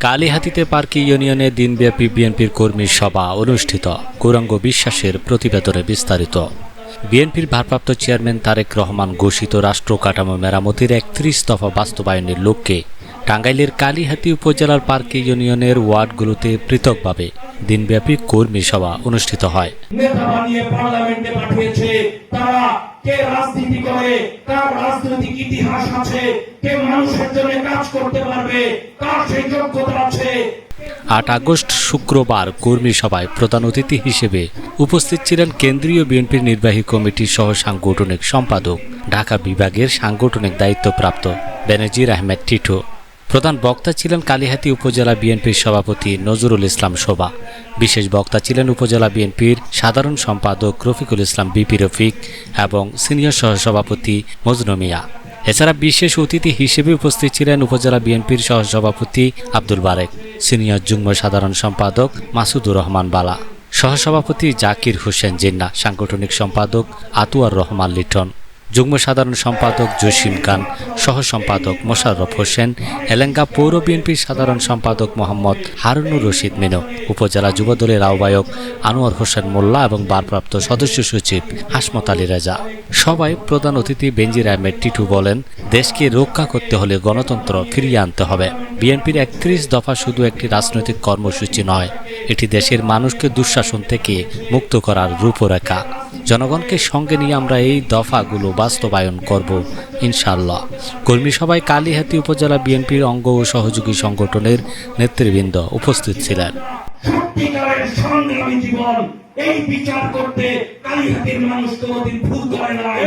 কালীহাতিতে পার্কি ইউনিয়নে দিনব্যাপী বিএনপির কর্মী সভা অনুষ্ঠিত। গৌরাঙ্গ বিশ্বাসের প্রতিবেদনে বিস্তারিত। বিএনপির ভারপ্রাপ্ত চেয়ারম্যান তারেক রহমান ঘোষিত রাষ্ট্র কাঠামো মেরামতির একত্রিশ দফা বাস্তবায়নের লক্ষ্যে টাঙ্গাইলের কালীহাতি উপজেলার পার্কি ইউনিয়নের ওয়ার্ডগুলোতে পৃথকভাবে দিনব্যাপী কর্মী সভা অনুষ্ঠিত হয়। নেতা বানিয়ে পার্লামেন্টে পাঠিয়েছে তারা কে রাজনীতি করে কার রাজনৈতিক ইতিহাস আছে, কে মানুষের জন্য কাজ করতে পারবে কার সেই যোগ্যতা আছে। আট আগস্ট শুক্রবার কর্মী সভায় প্রধান অতিথি হিসেবে উপস্থিত ছিলেন কেন্দ্রীয় বিএনপির নির্বাহী কমিটির সহ সাংগঠনিক সম্পাদক, ঢাকা বিভাগের সাংগঠনিক দায়িত্বপ্রাপ্ত বেনজির আহমেদ টিটো। প্রধান বক্তা ছিলেন কালিহাতি উপজেলা বিএনপির সভাপতি নজরুল ইসলাম শোভা। বিশেষ বক্তা ছিলেন উপজেলা বিএনপির সাধারণ সম্পাদক রফিকুল ইসলাম বিপি রফিক এবং সিনিয়র সহসভাপতি মজনু মিয়া। এছাড়া বিশেষ অতিথি হিসেবে উপস্থিত ছিলেন উপজেলা বিএনপির সহসভাপতি আব্দুল বারেক, সিনিয়র যুগ্ম সাধারণ সম্পাদক মাসুদুর রহমান বালা, সহসভাপতি জাকির হোসেন জিন্না, সাংগঠনিক সম্পাদক আতুয়ার রহমান লিটন যুগ্ম সাধারণ সম্পাদক জসিম খান, সহ সম্পাদক মোশাররফ হোসেন, এলেঙ্গা পৌর বিএনপির সাধারণ সম্পাদক মোহাম্মদ হারুনুর রশিদ মিনু, উপজেলা যুবদলের আহ্বায়ক আনোয়ার হোসেন মোল্লা এবং ভারপ্রাপ্ত সদস্য সচিব হাসমত আলী রাজা। সবাই প্রধান অতিথি বেঞ্জির আহমেদ টিটু বলেন, দেশকে রক্ষা করতে হলে গণতন্ত্র ফিরিয়ে আনতে হবে। বিএনপির একত্রিশ দফা শুধু একটি রাজনৈতিক কর্মসূচি নয় এটি দেশের মানুষকে দুঃশাসন থেকে মুক্ত করার রূপরেখা। জনগণকে সঙ্গে নিয়ে আমরা এই দফাগুলো বাস্তবায়ন করব ইনশাল্লাহ কর্মী সভায় কালীহাতি উপজেলা বিএনপির অঙ্গ ও সহযোগী সংগঠনের নেতৃবৃন্দ উপস্থিত ছিলেন। এই বিচার করতে কালীহাতির ভুল করে নাই।